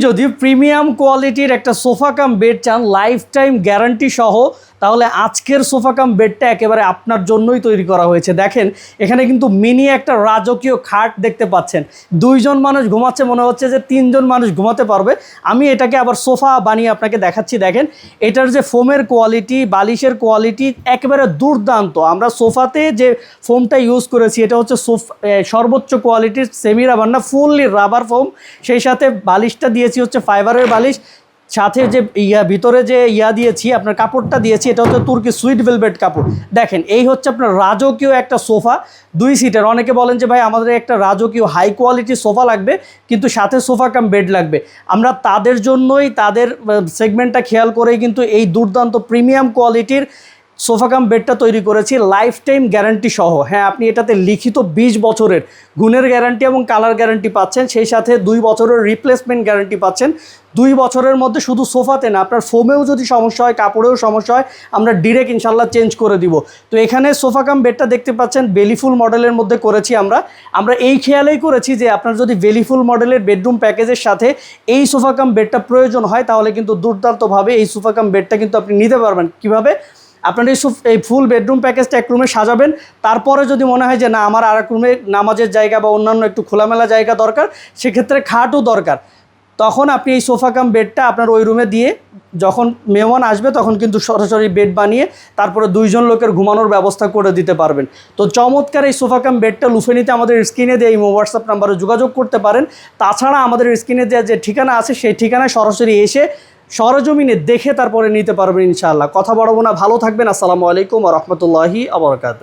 যদি প্রিমিয়াম কোয়ালিটির একটা সোফা কাম বেড চান লাইফ টাইম গ্যারান্টি সহ তাহলে আজকের সোফা কাম বেডটা একেবারে আপনার জন্যই তৈরি করা হয়েছে। দেখেন, এখানে কিন্তু মিনি একটা রাজকীয় খাট দেখতে পাচ্ছেন। দুইজন মানুষ ঘুমাচ্ছে, মনে হচ্ছে যে তিনজন মানুষ ঘুমাতে পারবে। আমি এটাকে আবার সোফা বানিয়ে আপনাকে দেখাচ্ছি, দেখেন। এটার যে ফোমের কোয়ালিটি, বালিশের কোয়ালিটি একেবারে দুর্দান্ত। আমরা সোফাতে যে ফোমটা ইউজ করেছি, এটা হচ্ছে সোফ সর্বোচ্চ কোয়ালিটির সেমি রাবার না, ফুললি রাবার ফোম। সেই সাথে বালিশটা দিয়েছি হচ্ছে ফাইবারের বালিশ। সাথে যে ইয়া, ভিতরে যে ইয়া দিয়েছি, আপনার কাপড়টা দিয়েছি, এটা হচ্ছে তুর্কি সুইট ভেলভেট কাপড়। দেখেন, এই হচ্ছে আপনার রাজকীয় একটা সোফা, দুই সিটের। অনেকে বলেন যে, ভাই, আমাদের একটা রাজকীয় হাই কোয়ালিটি সোফা লাগবে, কিন্তু সাথে সোফা কাম বেড লাগবে। আমরা তাদের জন্যই, তাদের সেগমেন্টটা খেয়াল করেই কিন্তু এই দুর্দান্ত প্রিমিয়াম কোয়ালিটির সোফা কাম বেডটা তৈরি করেছি লাইফ টাইম গ্যারান্টি সহ। হ্যাঁ আপনি এটাতে লিখিত বিশ বছরের গুণের গ্যারান্টি এবং কালার গ্যারান্টি পাচ্ছেন, সেই সাথে দুই বছরের রিপ্লেসমেন্ট গ্যারান্টি পাচ্ছেন। দুই বছরের মধ্যে শুধু সোফাতে না, আপনার ফোমেও যদি সমস্যা হয়, কাপড়েও সমস্যা হয়, আমরা ডিরেক্ট ইনশাল্লাহ চেঞ্জ করে দিব। তো এখানে সোফা কাম বেডটা দেখতে পাচ্ছেন বেলিফুল মডেলের মধ্যে করেছি আমরা। আমরা এই খেয়ালেই করেছি যে, আপনার যদি বেলিফুল মডেলের বেডরুম প্যাকেজের সাথে এই সোফা কাম বেডটা প্রয়োজন হয়, তাহলে কিন্তু দুর্দান্তভাবে এই সোফা কাম বেডটা কিন্তু আপনি নিতে পারবেন। কীভাবে? আপনার এই ফুল বেডরুম প্যাকেজটা এক রুমে সাজাবেন। তারপরে যদি মনে হয় যে না, আমার আর এক রুমে নামাজের জায়গা বা অন্যান্য একটু খোলামেলা জায়গা দরকার, সেক্ষেত্রে খাটও দরকার। তখন আপনি এই সোফা কাম বেডটা আপনার ওই রুমে দিয়ে যখন মেহমান আসবে, তখন কিন্তু সরাসরি বেড বানিয়ে তারপরে দুইজন লোকের ঘুমানোর ব্যবস্থা করে দিতে পারবেন। তো চমৎকার এই সোফা কাম বেডটা লুফে নিতে আমাদের স্ক্রিনে দিয়ে এই হোয়াটসঅ্যাপ নাম্বারে যোগাযোগ করতে পারেন। তাছাড়া আমাদের স্ক্রিনে দেওয়া যে ঠিকানা আছে, সেই ঠিকানায় সরাসরি এসে সরজমিনে দেখে তারপরে নিতে পারবেন ইনশাআল্লাহ। কথা বলব না। ভালো থাকবেন। আসসালামু আলাইকুম রহমতুল্লাহি আবরকাত